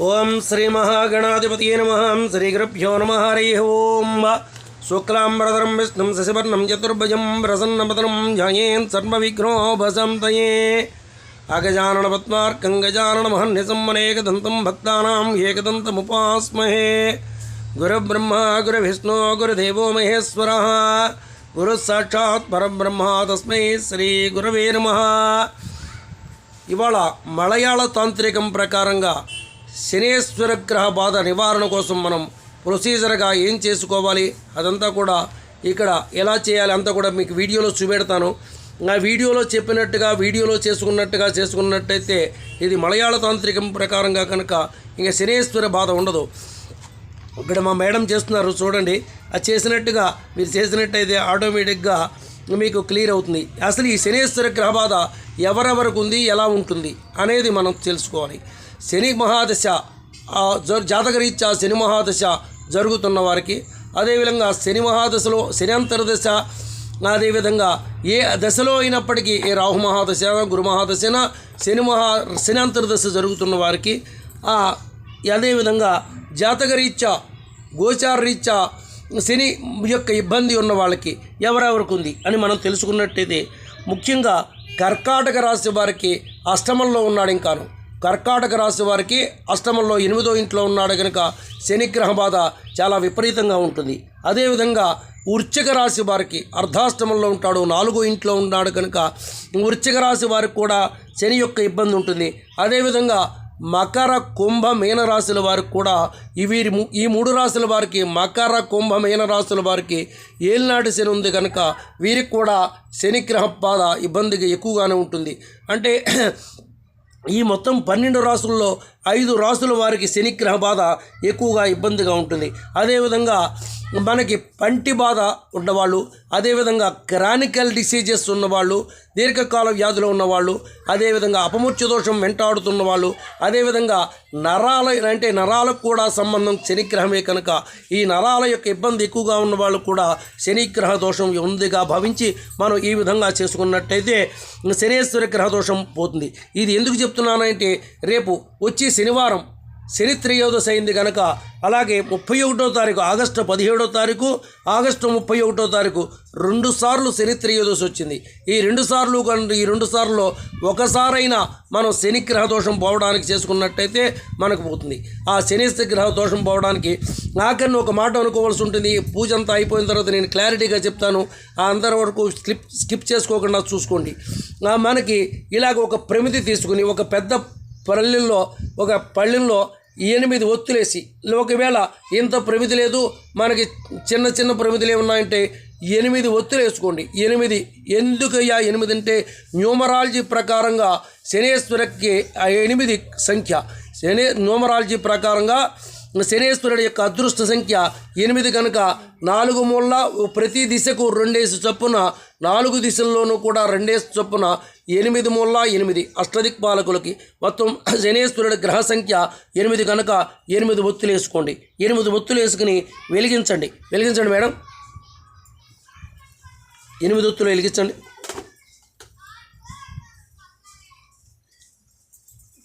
ఓం శ్రీ మహాగణాధిపతి నమ. శ్రీ గురుభ్యో నమ. హరి ఓం. శుక్లాంబరధరం విష్ణుం శశివర్ణం చతుర్భుజం ప్రసన్నపదనం ధ్యాయేన్ సర్వవిఘ్నోపశంతయే. అగజానన పద్మార్కం గజానన మహన్యసమ్మనేకదంతం భక్తానాం ఏకదంతముపాస్మహే. గురుబ్రహ్మ గురువిష్ణు గురుదేవో మహేశ్వర. గురుసాక్షాత్ పరబ్రహ్మ తస్మై శ్రీ గురవే నమ. ఇవాళ మలయాళ తాంత్రికం ప్రకారంగా శనేశ్వర గ్రహ బాధ నివారణ కోసం మనం ప్రొసీజర్గా ఏం చేసుకోవాలి? అదంతా కూడా ఇక్కడ ఎలా చేయాలి? అంతా కూడా మీకు వీడియోలో చూపెడతాను. ఆ వీడియోలో చెప్పినట్టుగా వీడియోలో చేసుకున్నట్టుగా చేసుకున్నట్టయితే ఇది మలయాళ తాంత్రికం ప్రకారంగా కనుక ఇంకా శనేశ్వర బాధ ఉండదు. ఇక్కడ మా మేడం చేస్తున్నారు చూడండి. అది చేసినట్టుగా మీరు చేసినట్టయితే ఆటోమేటిక్గా మీకు క్లియర్ అవుతుంది. అసలు ఈ శనేశ్వర గ్రహ బాధ ఎవరెవరికి ఉంది? ఎలా ఉంటుంది? అనేది మనం తెలుసుకోవాలి. శని మహాదశ జాతకరీత్యా శని మహాదశ జరుగుతున్న వారికి అదేవిధంగా శని మహాదశలో శని అంతర్దశ అదేవిధంగా ఏ దశలో అయినప్పటికీ ఏ రాహు మహాదశ గురు మహాదశన శని మహా శని అంతర్దశ జరుగుతున్న వారికి అదేవిధంగా జాతకరీత్యా గోచారరీత్యా శని యొక్క ఇబ్బంది ఉన్న వాళ్ళకి ఎవరెవరికి ఉంది అని మనం తెలుసుకున్నట్టయితే ముఖ్యంగా కర్కాటక రాశి వారికి అష్టమంలో ఉన్నాడు ఇంకాను. కర్కాటక రాశి వారికి అష్టమంలో ఎనిమిదో ఇంట్లో ఉన్నాడు కనుక శనిగ్రహ బాధ చాలా విపరీతంగా ఉంటుంది. అదేవిధంగా వృచ్చిక రాశి వారికి అర్ధాష్టమంలో ఉంటాడు నాలుగో ఇంట్లో ఉన్నాడు కనుక వృచ్చిక రాశి వారికి కూడా శని యొక్క ఇబ్బంది ఉంటుంది. అదేవిధంగా మకర కుంభ మీన రాశుల వారికి కూడా ఈ వీరి ఈ మూడు రాశుల వారికి మకర కుంభ మీన రాశుల వారికి ఏలినాటి శని ఉంది కనుక వీరికి కూడా శనిగ్రహ బాధ ఇబ్బందిగా ఎక్కువగానే ఉంటుంది. అంటే ఈ మొత్తం పన్నెండు రాసుల్లో ఐదు రాసుల వారికి శనిగ్రహ బాధ ఎక్కువగా ఇబ్బందిగా ఉంటుంది. అదేవిధంగా మనకి పంటి బాధ ఉన్నవాళ్ళు అదేవిధంగా క్రానికల్ డిసీజెస్ ఉన్నవాళ్ళు దీర్ఘకాల వ్యాధులు ఉన్నవాళ్ళు అదేవిధంగా అపమృత్యు దోషం వెంటాడుతున్న వాళ్ళు అదేవిధంగా నరాల అంటే నరాలకు కూడా సంబంధం శనిగ్రహమే కనుక ఈ నరాల యొక్క ఇబ్బంది ఎక్కువగా ఉన్న వాళ్ళు కూడా శనిగ్రహ దోషం ఉందిగా భావించి మనం ఈ విధంగా చేసుకున్నట్టయితే శనేశ్వర గ్రహ దోషం పోతుంది. ఇది ఎందుకు చెప్తున్నానంటే రేపు వచ్చే శనివారం శని త్రయోదశి అయింది కనుక అలాగే ముప్పై ఒకటో తారీఖు ఆగస్టు పదిహేడో తారీఖు ఆగస్టు ముప్పై ఒకటో తారీఖు రెండు సార్లు శనిత్రయోదశి వచ్చింది. ఈ రెండు సార్లు ఈ రెండు సార్లు ఒకసారైనా మనం శని గ్రహ దోషం పోవడానికి చేసుకున్నట్టయితే మనకు పోతుంది. ఆ శని గ్రహ దోషం పోవడానికి నాకన్నా ఒక మాట అనుకోవాల్సి ఉంటుంది. పూజంతా పూజ అంతా అయిపోయిన తర్వాత నేను క్లారిటీగా చెప్తాను. ఆ అందరి వరకు స్కిప్ స్కిప్ చేసుకోకుండా చూసుకోండి. మనకి ఇలాగ ఒక ప్రమితి తీసుకుని ఒక పెద్ద పల్లెల్లో ఒక పల్లెల్లో ఎనిమిది ఒత్తులేసి ఒకవేళ ఇంత ప్రమిది లేదు మనకి చిన్న చిన్న ప్రమిదిలే ఉన్నాయంటే ఎనిమిది ఒత్తులు వేసుకోండి ఎనిమిది ఎందుకయ్యా ఎనిమిది అంటే న్యూమరాలజీ ప్రకారంగా శనేశ్వరకి ఆ ఎనిమిది సంఖ్య. శని న్యూమరాలజీ ప్రకారంగా శనేశ్వరుడు యొక్క అదృష్ట సంఖ్య ఎనిమిది కనుక నాలుగు మూల ప్రతి దిశకు రెండేసి చొప్పున నాలుగు దిశల్లోనూ కూడా రెండేసి చొప్పున ఎనిమిది మూల ఎనిమిది అష్టదిక్పాలకులకి. మొత్తం శనేశ్వరుడి గ్రహ సంఖ్య ఎనిమిది కనుక ఎనిమిది ఒత్తులు వేసుకోండి. ఎనిమిది ఒత్తులు వేసుకుని వెలిగించండి. వెలిగించండి మేడం. ఎనిమిది ఒత్తులు వెలిగించండి.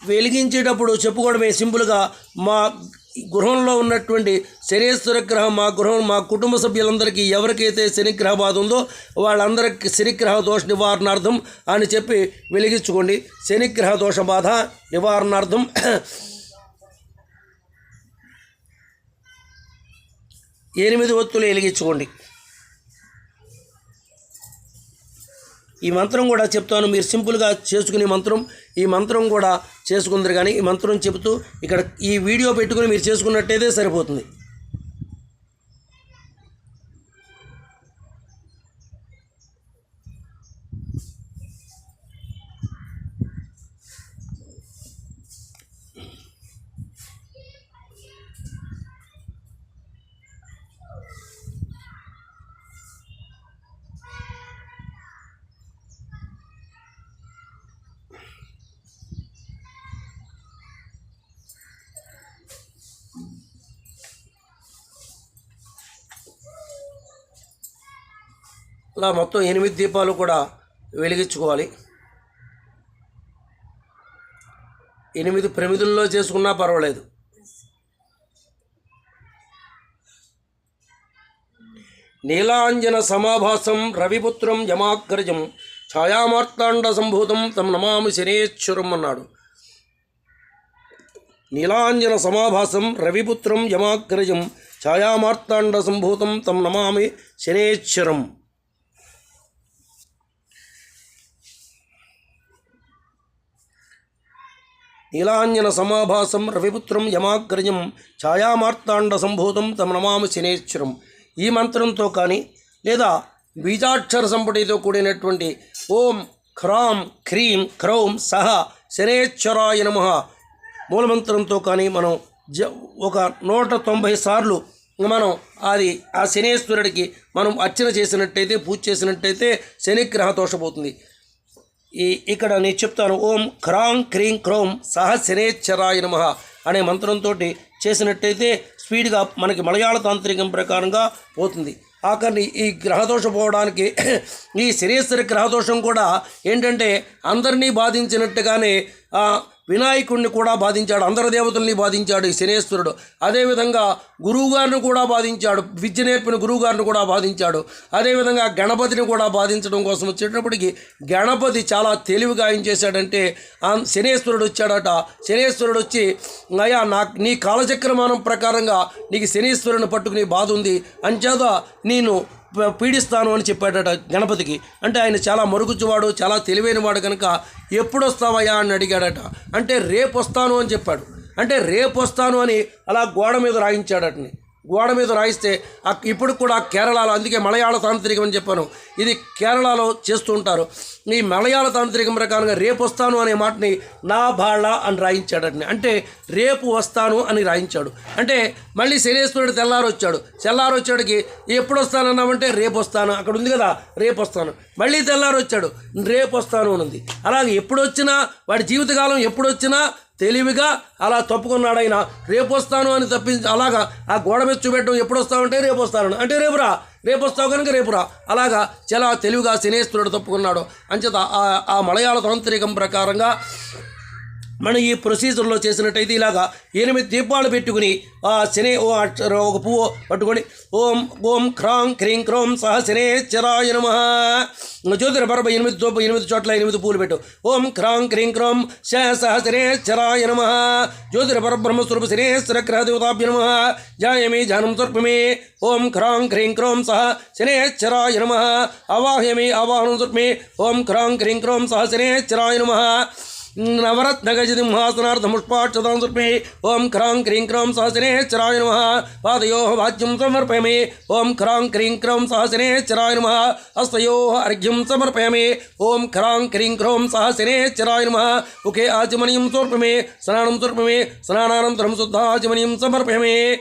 వెలిగించేటప్పుడు చెప్పుకోవడమే సింపుల్గా మా గృహంలో ఉన్నటువంటి శనేశ్వర గ్రహం మా గృహం మా కుటుంబ సభ్యులందరికీ ఎవరికైతే శనిగ్రహ బాధ ఉందో వాళ్ళందరికీ శనిగ్రహ దోష నివారణార్థం అని చెప్పి వెలిగించుకోండి. శనిగ్రహ దోష బాధ నివారణార్థం ఎనిమిది ఒత్తులు వెలిగించుకోండి. ఈ మంత్రం కూడా చెప్తాను. మీరు సింపుల్గా చేసుకునే మంత్రం. ఈ మంత్రం కూడా చేసుకుందరు కానీ ఈ మంత్రం చెబుతూ ఇక్కడ ఈ వీడియో పెట్టుకుని మీరు చేసుకున్నట్టయితే సరిపోతుంది. అలా మొత్తం ఎనిమిది దీపాలు కూడా వెలిగించుకోవాలి. ఎనిమిది ప్రమిదుల్లో చేసుకున్నా పర్వాలేదు. నీలాంజన సమాభాసం రవిపుత్రం యమాగ్రజం ఛాయామార్తాండ సంభూతం తమ నమామి శనేశ్వరం అన్నాడు. నీలాంజన సమాభాసం రవిపుత్రం యమాగ్రజం ఛాయామార్తాండ సంభూతం తమ నమామి శనేశ్వరం. నీలాంజన సమాభాసం రవిపుత్రం యమాగ్రజం ఛాయామార్తాండ సంభూతం తమ నమామి శనేశ్వరం. ఈ మంత్రంతో కానీ లేదా బీజాక్షర సంపుటితో కూడినటువంటి ఓం హ్రాం హ్రీం క్రౌం సహ శనేశ్వరాయ నమ మూలమంత్రంతో కానీ మనం జ ఒక నూట తొంభై సార్లు మనం అది ఆ శనేశ్వరుడికి మనం అర్చన చేసినట్టయితే పూజ చేసినట్టయితే శనిగ్రహ దోషపోతుంది. ఈ ఇక్కడ నేను చెప్తాను ఓం క్రాంగ్ క్రీం క్రోం సహశనేశ్వరాయ నమ అనే మంత్రంతో చేసినట్టయితే స్పీడ్గా మనకి మలయాళ తాంత్రికం ప్రకారంగా పోతుంది. ఆఖరిని ఈ గ్రహదోషం పోవడానికి ఈ శనేశ్వరి గ్రహదోషం కూడా ఏంటంటే అందరినీ బాధించినట్టుగానే వినాయకుడిని కూడా బాధించాడు అందర దేవతల్ని బాధించాడు ఈ శనేశ్వరుడు. అదేవిధంగా గురువుగారిని కూడా బాధించాడు విద్య నేర్పిన గురువుగారిని కూడా బాధించాడు. అదేవిధంగా గణపతిని కూడా బాధించడం కోసం వచ్చేటప్పటికి గణపతి చాలా తెలివిగా ఏం చేశాడంటే ఆ శనేశ్వరుడు వచ్చాడట. శనేశ్వరుడు వచ్చి అయ్యా నా నీ కాలచక్రమానం ప్రకారంగా నీకు శనేశ్వరుని పట్టుకుని బాధ ఉంది. అంచేత నేను పీడిస్తాను అని చెప్పాడట గణపతికి. అంటే ఆయన చాలా మరుగుజ్జువాడు చాలా తెలివైనవాడు కనుక ఎప్పుడొస్తావయ్యా అని అడిగాడట. అంటే రేపు వస్తాను అని చెప్పాడు. అంటే రేపు వస్తాను అని అలా గోడ మీద రాయించాడటని. గోడ మీద రాయిస్తే ఇప్పుడు కూడా కేరళలో అందుకే మలయాళ తాంత్రికం అని చెప్పాను. ఇది కేరళలో చేస్తూ ఉంటారు. ఈ మలయాళ తాంత్రికం ప్రకారంగా రేపు వస్తాను అనే మాటని నా బాళ అని రాయించాడని అంటే రేపు వస్తాను అని రాయించాడు. అంటే మళ్ళీ శనేశ్వరుడు తెల్లారు వచ్చాడు. తెల్లారు వచ్చాడికి ఎప్పుడు వస్తానన్నామంటే రేపు వస్తాను. అక్కడ ఉంది కదా రేపు వస్తాను. మళ్ళీ తెల్లారు వచ్చాడు. రేపు వస్తాను అని ఉంది అలాగే ఎప్పుడు వచ్చినా వాడి జీవితకాలం ఎప్పుడు వచ్చినా తెలివిగా అలా తప్పుకున్నాడు ఆయన రేపు వస్తాను అని తప్పించి అలాగా ఆ గోడ మీద చూపెట్టడం ఎప్పుడు వస్తావంటే రేపు వస్తాను అంటే రేపురా రేపు వస్తావు కనుక రేపురా. అలాగా చాలా తెలివిగా శనేశ్వరుడు తప్పుకున్నాడు. అంచేత ఆ- ఆ మలయాళ తాంత్రికం ప్రకారంగా మనం ఈ ప్రొసీజర్లో చేసినట్టయితే ఇలాగా ఎనిమిది దీపాలు పెట్టుకుని ఆ శని ఓ ఒక పువ్వు పట్టుకొని ఓం ఓం క్రాం క్రీం క్రోం సహ శనేశ్వరాయ నమ. జ్యోతిర్పరప ఎనిమిది చోప ఎనిమిది చోట్ల ఎనిమిది పూలు పెట్టు. ఓం క్రాం క్రీం క్రోం శ సహ శనేశ్వరాయ నమ. జ్యోతిర్పర బ్రహ్మస్వరూప శనేశ్వర గ్రహదేవతాభ్య నమ. జాయమే జానం స్వర్పమే ఓం క్రాం క్రీం క్రోం సహ శనేశ్వరాయ నమ. అవాహ్యమే అవాహనం స్వర్పమే ఓం క్రాం క్రీం క్రోం సహ శనేశ్వరాయ నమ. नवरत्न गजति सिंहासनार्थमुष्पाक्षतांसुर्पे ओं ख्रां क्रीं क्रं सहसने चराय नमः। पादयोः वाच्यं समर्पयामि। ओं ख्रां क्रीं क्रं सहसने चराय नमः। हस्तयोः अर्घ्यं समर्पयामि। ओं ख्रां क्रीं क्रं सहसने चराय नमः। मुखे आचमनीं सर्पमे स्नानं सर्पमे स्नानानन्तरं समर्पय समर्पयामि।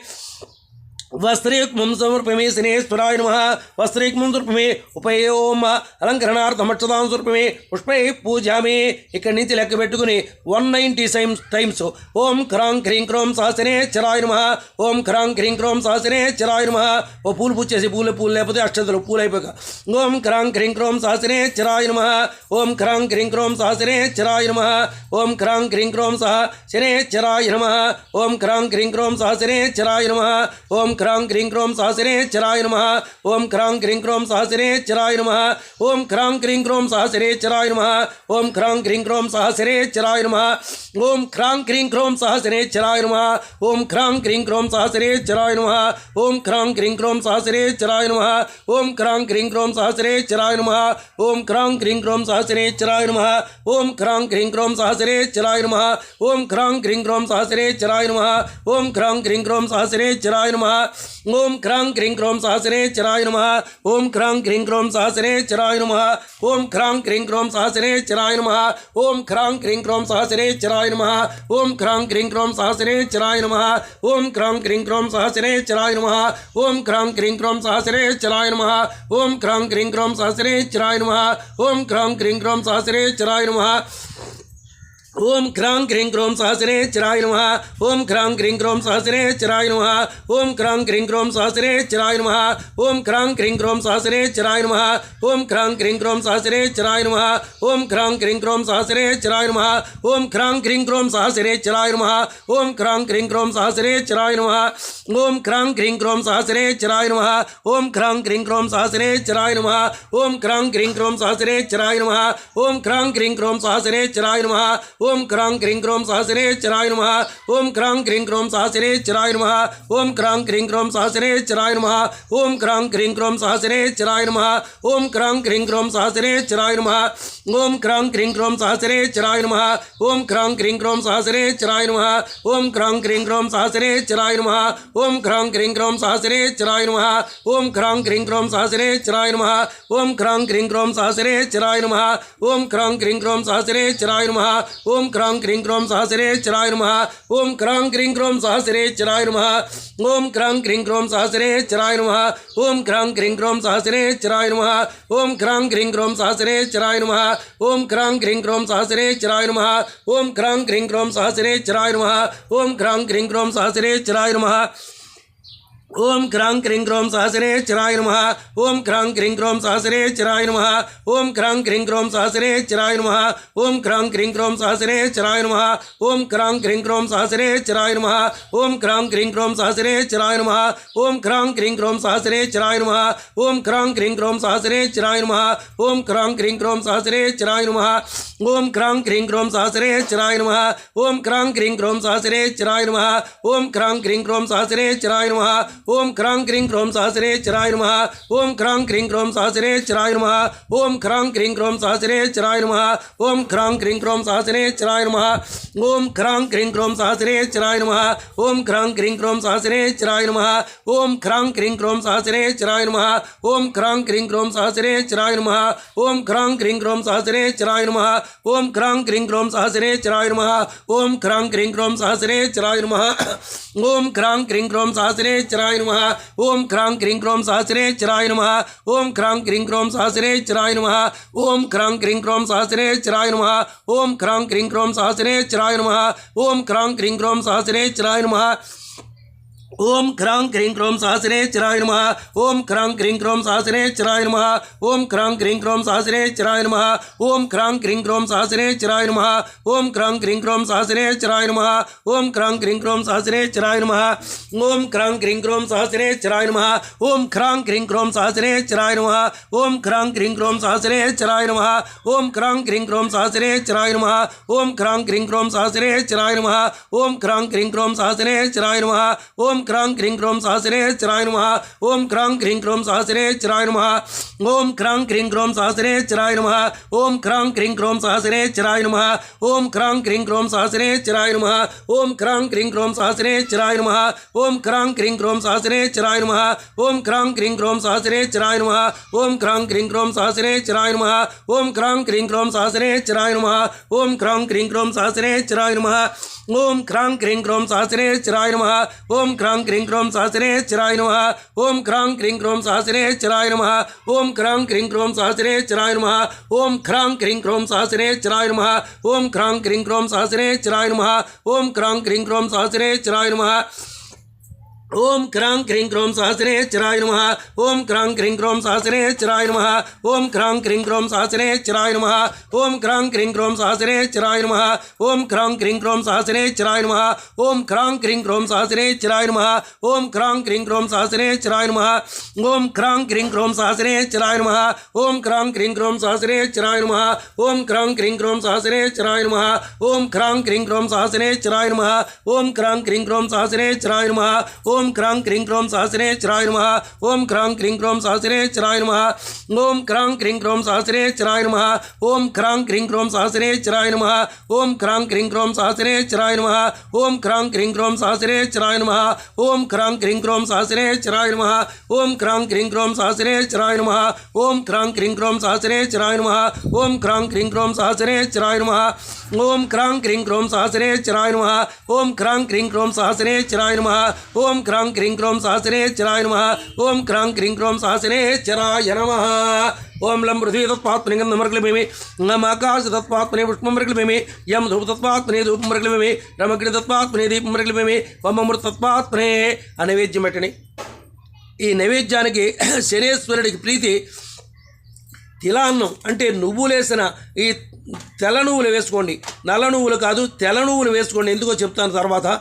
वस्त्रीयुक्मं समर्पमे सिनेश्वराय नमः वस्त्रीयुक्मं समर्पमे उपये ఓం అలంకరణార్థం అక్షతాం స్వరూపమే పుష్పై పూజామి ఇక్కడి నుంచి లెక్క పెట్టుకుని వన్ నైంటీ టైమ్స్ టైమ్స్ ఓం క్రాంగ్ క్రీం క్రోం సహసనే చిరాయ నమ ఓం క్రాంగ్ క్రీం క్రోం సహసనే చిరాయ నమ ఓ పూలు పూచేసి పూలు పూలు లేకపోతే అక్షతలు పూలు అయిపోక ఓం క్రాంగ్ క్రీం క్రోం సహసనే చిరాయ నమ ఓం క్రాంగ్ క్రీం క్రోం సహసనే చిరాయ నమ ఓం క్రాంగ్ క్రీం క్రోం సహ శనే చిరాయ నమ ఓం క్రాంగ్ క్రీం క్రోం సహసనే చిరాయ నమ ఓం क्रां क्रीं क्रों सहस्रे चराय नम ओं क्रां क्रीं क्रों सहस्रे चराय नम ओं क्रां क्रीं क्रों सहस्रे चराय नम ओं क्रां क्रीं क्रों सहस्रे चराय नम ओं क्रां क्रीं क्रों सहस्रे चराय नम ओं क्रां क्रीं क्रों सहस्रे चराय नम ओं क्रां क्रीं क्रों सहस्रे चराय नम ओं क्रां क्रीं क्रों सहस्रे चराय नम ओं क्रां क्रीं क्रों सहस्रे चराय नम ओं क्रां क्रीं क्रों सहस्रे चराय नम ओं क्रां क्रीं क्रों सहस्रे चराय नम ओं क्रां क्रीं क्रों सहस्रे चराय नम ఓం క్రాంగ్ క్రింగ్ క్రోం సహస్రే చిరాయ నమ. ఓం క్రాంగ్ క్రింగ్ క్రోం సహస్రే చిరాయ నమ. ఓం క్రాంగ్ క్రింగ్ క్రోం సహస్రే చిరాయ నమ. ఓం క్రాంగ్ క్రింగ్ క్రోం సహస్రే చిరాయ నమ. ఓం క్రాంగ్ క్రింగ్ క్రోం సహస్రే చిరాయ నమ. ఓం క్రాంగ్ క్రింగ్ క్రోం సహస్రే చిరాయ నమ. ఓం క్రాంగ్ క్రింగ్ క్రోం సహస్రే చిరాయ నమ. ఓం క్రాంగ్ క్రింగ్ క్రోం సహస్రే చిరాయ నమ. ఓం క్రాంగ్ క్రింగ్ క్రోం సహస్రే చిరాయ నమ. ஓம் கிராங் கிரீங் குரோம் சஹசிரே சிராய் நமஹா ஓம் கிராங் கிரீங் குரோம் சஹசிரே சிராய் நமஹா ஓம் கிராங் கிரீங் குரோம் சஹசிரே சிராய் நமஹா ஓம் கிராங் கிரீங் குரோம் சஹசிரே சிராய் நமஹா ஓம் கிராங் கிரீங் குரோம் சஹசிரே சிராய் நமஹா ஓம் கிராங் கிரீங் குரோம் சஹசிரே சிராய் நமஹா ஓம் கிராங் கிரீங் குரோம் சஹசிரே சிராய் நமஹா ஓம் கிராங் கிரீங் குரோம் சஹசிரே சிராய் நமஹா ஓம் கிராங் கிரீங் குரோம் சஹசிரே சிராய் ஓம் கிராங் கிரீங் குரோம் சஹசிரே சிராய் ஓம் கிராங் கிரீங் குரோம் சஹசிரே சிராய் ஓம் கிராங் கிரீங் குரோம் சஹசிரே சிராய் நமஹா ఓం క్రాం క్రీం క్రోం సహసనేశ్వరాయ నమ ఓం క్రాం క్రీం క్రోం సహసనేశ్వరాయ నమ ఓం క్రాం క్రీం క్రోం సహస్రేశ్వరాయ నమ ఓం క్రాం క్రీం క్రోం సహస్రేశ్వరాయ నమ ఓం క్రాం క్రీం క్రోం సహస్రేశ్వరాయ నమ ఓం క్రాం క్రీం క్రోం సహస్రేశ్వరాయ నమ ఓం క్రాం క్రీం క్రోం సహస్రేశ్వరాయ నమ ఓం క్రాం క్రీం క్రోం సహస్రేశ్వరాయ నమ ఓం క్రాం క్రీం క్రోం సహస్రేశ్వరాయ నమ ఓం క్రాం క్రీం క్రోం సహస్రేశ్వరాయ నమ ఓం క్రాం క్రీం క్రోం సహస్రేశ్వరాయ నమ ఓం క్రాం క్రీం క్రోం సహస్రేశ్వరాయ నమ ఓం క్రాం క్రీం క్రోం సహస్రేశ్వరాయ నమ ఓం క్రాం క్రీం క్రోం సహస్రేశ్వరాయ నమ ఓం క్రాం క్రీం క్రోం సహస్రేశ్వరాయ నమ ఓం క్రాం క్రీం క్రోం సహస్రేశ్వరాయ నమ ఓం క్రాం క్రీం క్రోం సహస్రేశ్వరాయ నమ ఓం క్రాం క్రీం క్రోం సహస్రేశ్వరాయ నమ ఓం క్రాం క్రీం క్రోం సహస్రేశ్వరాయ నమ ఓం క్రాం క్రీం క్రోం సహస్రేశ్వరాయ నమ ఓం క్రాం క్రీం క్రోం సహస్రేశ్వరాయ నమ ఓం క్రాం క్రీం క్రోం సహస్రేశ్వరాయ నమ ఓం క్రాం క్రీం క్రోం సహస్రేశ్వరాయ నమ ఓం క్రాం క్రీం క్రోం సహస్రేశ్వరాయ నమ ఓం క్రాం క్రీం క్రోం సహస్రేశ్వరాయ నమ ఓం క్రాం క్రీం క్రోం సహస్రేశ్వరాయ నమ ఓం క్రాం క్రీం క్రోం సహస్రేశ్వరాయ నమ ఓం క్రాం క్రీం క్రోం సహస్రేశ్వరాయ నమ ఓం క్రాం క్రీం క్రోం సహస్రేశ్వరాయ నమ ఓం క్రాం క్రీం క్రోం సహస్రేశ్వరాయ నమ ఓం క్రాం క్రీం క్రోం సహస్రేశ్వరాయ నమ ఓం క్రాం క్రీం క్రోం సహస్రేశ్వరాయ నమ ఓం క్రాం క్రీం క్రోం సహస్రేశ్వరాయ నమ ఓం క్రాం క్రీం క్రోం సహస్రేశ్వరాయ నమ ఓం క్రాం క్రీం క్రోం సహస్రేశ్వరాయ నమ ఓం క్రాం క్రీం క్రోం సహస్రేశ్వరాయ నమ ఓం క్రాం క్రీం క్రోం సహస్రేశ్వరాయ నమ ఓం క్రాం క్రీం క్రోం సహస్రేశ్వరాయ నమ ఓం క్రాం క్రీం క్రోం సహస్రేశ్వరాయ నమ ఓం క్రాం క్రీం క్రోం సహస్రేశ్వరాయ నమ ఓం క్రాం క్రీం క్రోం సహస్రేశ్వరాయ నమ ఓం క్రాం క్రీం క్రోం సహస్రేశ్వరాయ నమ ఓం క్రాం క్రీం క్రోం సహస్రేశ్వరాయ నమ ఓం క్రాం క్రీం క్రోం సహస్రేశ్వరాయ నమ ఓం క్రాం క్రీం క్రోం సహస్రేశ్వరాయ నమ ఓం క్రాం క్రీం క్రోం సహస్రేశ్వరాయ నమ ఓం క్రాం క్రీం క్రోం సహస్రేశ్వరాయ నమ ఓం క్రాం క్రీం క్రోం సహస్రేశ్వరాయ నమ ఓం క్రాం క్రీం క్రోం సహస్రేశ్వరాయ నమ ఓం క్రాం క్రీం క్రోం సహస్రేశ్వరాయ నమ. ఓం క్రాం క్రీం క్రోం సహస్రేశ్వరాయ నమ. ఓం క్రాం క్రీం క్రోం సహస్రేశ్వరాయ నమ. ఓం క్రాం క్రీం క్రోం సహస్రేశ్వరాయ నమ. ఓం క్రాం క్రీం క్రోం సహస్రేశ్వరాయ నమ. ఓం క్రాం క్రీం క్రోం సహస్రేశ్వరాయ నమ. ఓం క్రాం క్రీం క్రోం సహస్రేశ్వరాయ నమ ఓం క్రాం క్రీం క్రోం సహస్రేశ్వరాయ నమ ఓం క్రాం క్రీం క్రోం సహస్రేశ్వరాయ నమ ఓం క్రాం క్రీం క్రోం సహస్రేశ్వరాయ నమ ఓం క్రాం క్రీం క్రోం సహస్రేశ్వరాయ నమ ఓం క్రాం క్రీం క్రోం సహస్రేశ్వరాయ నమ ఓం క్రాం క్రీం క్రోం సహస్రేశ్వరాయ నమ ఓం క్రాం క్రీం క్రోం సహస్రేశ్వరాయ నమ ఓం క్రాం క్రీం క్రోం సహస్రేశ్వరాయ నమ ఓం క్రాం క్రీం క్రోం సహస్రేశ్వరాయ నమ ఓం క్రాం క్రీం క్రోం సహస్రేశ్వరాయ నమ ఓం క్రాం క్రీం క్రోం సహస్రేశ్వరాయ నమ ఓం క్రాం క్రీం క్రోం సహస్రేశ్వరాయ నమ ఓం క్రాం క్రీం క్రోం సహస్రేశ్వరాయ నమ ఓం క్రాం క్రీం క్రోం సహస్రేశ్వరాయ నమ ఓం క్రాం క్రీం క్రోం సహస్రేశ్వరాయ నమ ఓం క్రాం క్రీం క్రోం సహస్రేశ్వరాయ నమ ఓం క్రాం క్రీం క్రోం సహస్రేశ్వరాయ నమ ఓం క్రాం క్రీం క్రోం సహస్రేశ్వరాయ నమ ఓం క్రాం క్రీం క్రోం సహస్రేశ్వరాయ నమ ఓం క్రాం క్రీం క్రోం సహస్రేశ్వరాయ నమ ఓం క్రాం క్రీం క్రోం సహస్రేశ్వరాయ నమ ఓం క్రాం క్రీం క్రోం సహస్రేశ్వరాయ నమ ఓం క్రాం క్రీం క్రోం సహస్రేశ్వరాయ నమ ఓం క్రాం క్రీం క్రోం సహస్రేశ్వరాయ నమ ఓం క్రాం క్రీం క్రోం సహస్రేశ్వరాయ నమ ఓం క్రాం క్రీం క్రోం సహస్రేశ్వరాయ నమ ఓం క్రాం క్రీం క్రోం సహస్రేశ్వరాయ నమ ఓం క్రాం క్రీం క్రోం సహస్రేశ్వరాయ నమ. ఓం క్రాం క్రీం క్రోం సహస్రేశ్వరాయ నమ. ఓం క్రాం క్రీం క్రోం సహస్రేశ్వరాయ నమ. ఓం క్రాం క్రీం క్రోం సహస్రేశ్వరాయ నమ. ఓం క్రాం క్రీం క్రోం సహస్రేశ్వరాయ నమ. ఓం క్రాం క్రీం క్రోం సహస్రేశ్వరాయ నమ. ఓం క్రాం క్రీం క్రోం సహస్రేశ్వరాయ నమ ఓం క్రాం క్రీం క్రోం సహస్రేశ్వరాయ నమ ఓం క్రాం క్రీం క్రోం సహస్రేశ్వరాయ నమ ఓం క్రాం క్రీం క్రోం సహస్రేశ్వరాయ నమ ఓం క్రాం క్రీం క్రోం సహస్రేశ్వరాయ నమ ఓం క్రాం క్రీం క్రోం సహస్రేశ్వరాయ నమ ఓం క్రాం క్రీం క్రోం సహస్రేశ్వరాయ నమ ఓం క్రాం క్రీం క్రోం సహస్రేశ్వరాయ నమ ఓం క్రాం క్రీం క్రోం సహస్రేశ్వరాయ నమ ఓం క్రాం క్రీం క్రోం సహస్రేశ్వరాయ నమ ఓం క్రాం క్రీం క్రోం సహస్రేశ్వరాయ నమ ఓం క్రాం క్రీం క్రోం సహస్రేశ్వరాయ నమ ఓం క్రాం క్రీం క్రోం సహస్రేశ్వరాయ నమ ఓం క్రాం క్రీం క్రోం సహస్రేశ్వరాయ నమ ఓం క్రాం క్రీం క్రోం సహస్రేశ్వరాయ నమ ఓం క్రాం క్రీం క్రోం సహస్రేశ్వరాయ నమ ఓం క్రాం క్రీం క్రోం సహస్రేశ్వరాయ నమ ఓం క్రాం క్రీం క్రోం సహస్రేశ్వరాయ నమ ఓం క్రాం క్రీం క్రోం సహస్రేశ్వరాయ నమ ఓం క్రాం క్రీం క్రోం సహస్రేశ్వరాయ నమ ఓం క్రాం క్రీం క్రోం సహస్రేశ్వరాయ నమ ఓం క్రాం క్రీం క్రోం సహస్రేశ్వరాయ నమ ఓం క్రాం క్రీం క్రోం సహస్రేశ్వరాయ నమ ఓం క్రాం క్రీం క్రోం సహస్రేశ్వరాయ నమ ఓం క్రాం క్రీం క్రోం సహస్రేశ్వరాయ నమ ఓం క్రాం క్రీం క్రోం సహస్రేశ్వరాయ నమ ఓం క్రాం క్రీం క్రోం సహస్రేశ్వరాయ నమ ఓం క్రాం క్రీం క్రోం సహస్రేశ్వరాయ నమ ఓం క్రాం క్రీం క్రోం చరాయ నమ. ఓం క్రాం క్రీం క్రోం సహస్రేశ్వరాయ నమ. ఓం లం పృథ్వీ తత్వాత్మని గంధమర్గళమేమి నమ ఆకాశ తత్వాత్మనే పుష్పమర్గళమేమి యం ధూప తత్వాత్మనే ధూపమర్గళమేమి రమగ్ని తత్వాత్మనే దీపమర్గళమేమి వమ్మమృత తత్వాత్మనే ఆ నైవేద్యం పెట్టండి ఈ నైవేద్యానికి శనేశ్వరుడికి ప్రీతి తిలాన్నం. అంటే నువ్వులేసిన ఈ తెల్ల నువ్వులు వేసుకోండి. నల్ల నువ్వులు కాదు తెల్ల నువ్వులు వేసుకోండి. ఎందుకో చెప్తాను తర్వాత.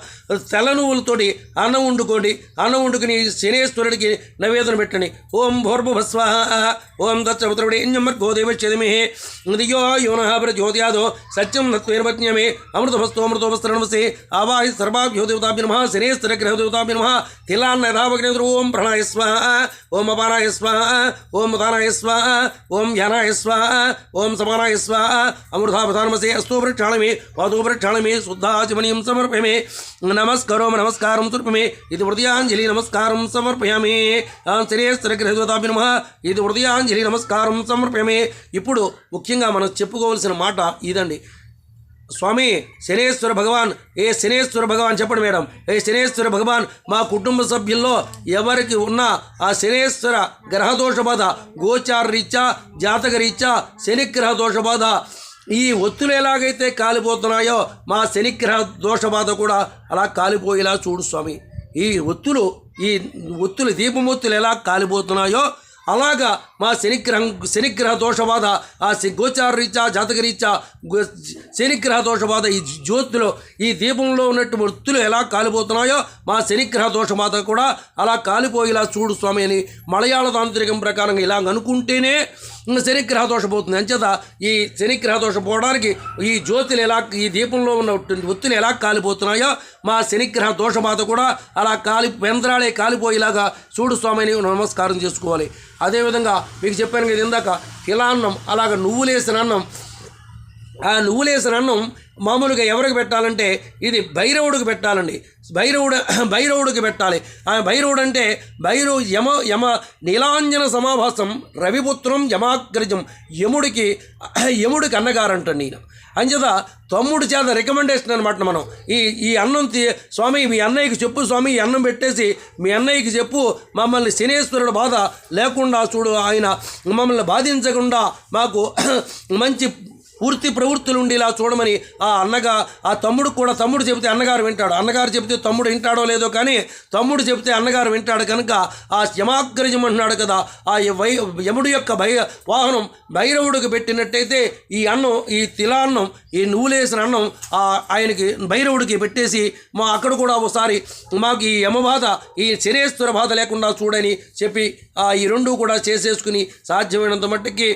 తెల్ల నువ్వులతోటి అన్నం వండుకోండి. అన్నం వండుకుని శనేశ్వరుడికి నవేదన పెట్టండి. ఓం భోర్భుభస్వ ఓం దచ్చపుత్రుడి గోదేవ చదిమే దియో యోన జ్యోత్యాదో సత్యం నత్వేర్వజ్ఞమే అమృతభస్తో అమృతోపస్త్రణమసి ఆవాహి సర్వాభ్యో దేవతాభ్య నమ. శనేశ్వర గ్రహ దేవతాభ్య నమ. తిలాన్న రావగ్నే ఓం ప్రణాయ స్వాహ. ఓం అపానాయ స్వాహ. ఓం ఉదానాయ స్వాహ. ఓం ధ్యానాయ స్వాహ. ఓం సమానాయ స్వాహ. అమృతాపధానమసే అస్తో ప్రక్షాళమే పాదో ప్రక్షాళమే శుద్ధాచమనీయం సమర్పయమే. నమస్కరోమ నమస్కారం తుర్పమే ఇది హృదయాంజలి నమస్కారం సమర్పయామి. శనేశ్వర నమ ఇది హృదయాంజలి నమస్కారం సమర్పయమే. ఇప్పుడు ముఖ్యంగా మనం చెప్పుకోవాల్సిన మాట ఇదండి. స్వామి శనేశ్వర భగవాన్ ఏ శనేశ్వర భగవాన్ చెప్పండి మేడం. ఏ శనేశ్వర భగవాన్ మా కుటుంబ సభ్యుల్లో ఎవరికి ఉన్న ఆ శనేశ్వర గ్రహదోష బాధ గోచార రీత్యా జాతక రీత్యా శనిగ్రహ దోష బాధ ఈ ఒత్తులు ఎలాగైతే కాలిపోతున్నాయో మా శనిగ్రహ దోషబాధ కూడా అలా కాలిపోయేలా చూడు స్వామి. ఈ ఒత్తులు ఈ ఒత్తులు దీపమొత్తులు ఎలా కాలిపోతున్నాయో అలాగా మా శనిగ్రహం శనిగ్రహ దోషబాధ ఆ శ- గోచార రీత్యా జాతక రీత్యా శనిగ్రహ దోషబాధ ఈ జ్యోతిలో ఈ దీపంలో ఉన్నట్టు వృత్తులు ఎలా కాలిపోతున్నాయో మా శనిగ్రహ దోషబాధ కూడా అలా కాలిపోయేలా చూడు స్వామి అని మలయాళ తాంత్రికం ప్రకారంగా ఇలా అనుకుంటేనే శనిగ్రహ దోషం పోతుంది. అంచేత ఈ శనిగ్రహ దోషం పోవడానికి ఈ జ్యోతులు ఎలా ఈ దీపంలో ఉన్న ఒత్తులు ఎలా కాలిపోతున్నాయో మా శనిగ్రహ దోషబాధ కూడా అలా కాలి పెందరాలే కాలిపోయేలాగా చూడు స్వామిని నమస్కారం చేసుకోవాలి. అదేవిధంగా మీకు చెప్పాను కదా ఇందాక ఇలా అన్నం అలాగ నువ్వులేసిన అన్నం ఆ నువ్వులేసిన అన్నం మామూలుగా ఎవరికి పెట్టాలంటే ఇది భైరవుడికి పెట్టాలండి. భైరవుడు భైరవుడికి పెట్టాలి. ఆ భైరవుడు అంటే భైరవు యమ యమ నీలాంజన సమాభాసం రవిపుత్రం యమాగ్రజం యముడికి యముడికి అన్నగారంటండి ఈయన. అంచేత తమ్ముడి చేత రికమెండేషన్ అనమాట మనం. ఈ ఈ అన్నం తీ- స్వామి మీ అన్నయ్యకి చెప్పు స్వామి ఈ అన్నం పెట్టేసి మీ అన్నయ్యకి చెప్పు మమ్మల్ని శనేశ్వరుడు బాధ లేకుండా చూడు ఆయన మమ్మల్ని బాధించకుండా మాకు మంచి పూర్తి ప్రవృత్తులు ఉండేలా చూడమని ఆ అన్నగా ఆ తమ్ముడు కూడా తమ్ముడు చెబితే అన్నగారు వింటాడు. అన్నగారు చెబితే తమ్ముడు వింటాడో లేదో కానీ తమ్ముడు చెబితే అన్నగారు వింటాడు కనుక ఆ యమాగ్రజం అంటున్నాడు కదా. ఆ వై యముడు యొక్క భై వాహనం భైరవుడికి పెట్టినట్టయితే ఈ అన్నం ఈ తిలాన్నం ఈ నువ్వులేసిన అన్నం ఆ ఆయనకి భైరవుడికి పెట్టేసి మా అక్కడ కూడా ఒకసారి మాకు ఈ యమబాధ ఈ శనేశ్వర బాధ లేకుండా చూడని చెప్పి ఆ ఈ రెండు కూడా చేసేసుకుని సాధ్యమైనంత మట్టుకి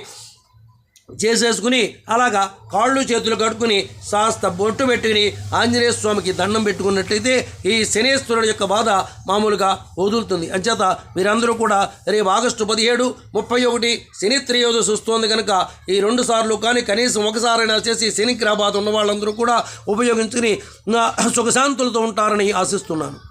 చేసేసుకుని అలాగా కాళ్ళు చేతులు కడుక్కుని శాస్త బొట్టు పెట్టుకుని ఆంజనేయ స్వామికి దండం పెట్టుకున్నట్లయితే ఈ శనేశ్వరుడు యొక్క బాధ మామూలుగా వదులుతుంది. అంచేత మీరందరూ కూడా రేపు ఆగస్టు పదిహేడు ముప్పై ఒకటి శని త్రయోదశి వస్తోంది కనుక ఈ రెండు సార్లు కానీ కనీసం ఒకసారైనా చేసి శనిగ్రహ బాధ ఉన్న వాళ్ళందరూ కూడా ఉపయోగించుకుని నా సుఖశాంతులతో ఉంటారని ఆశిస్తున్నాను.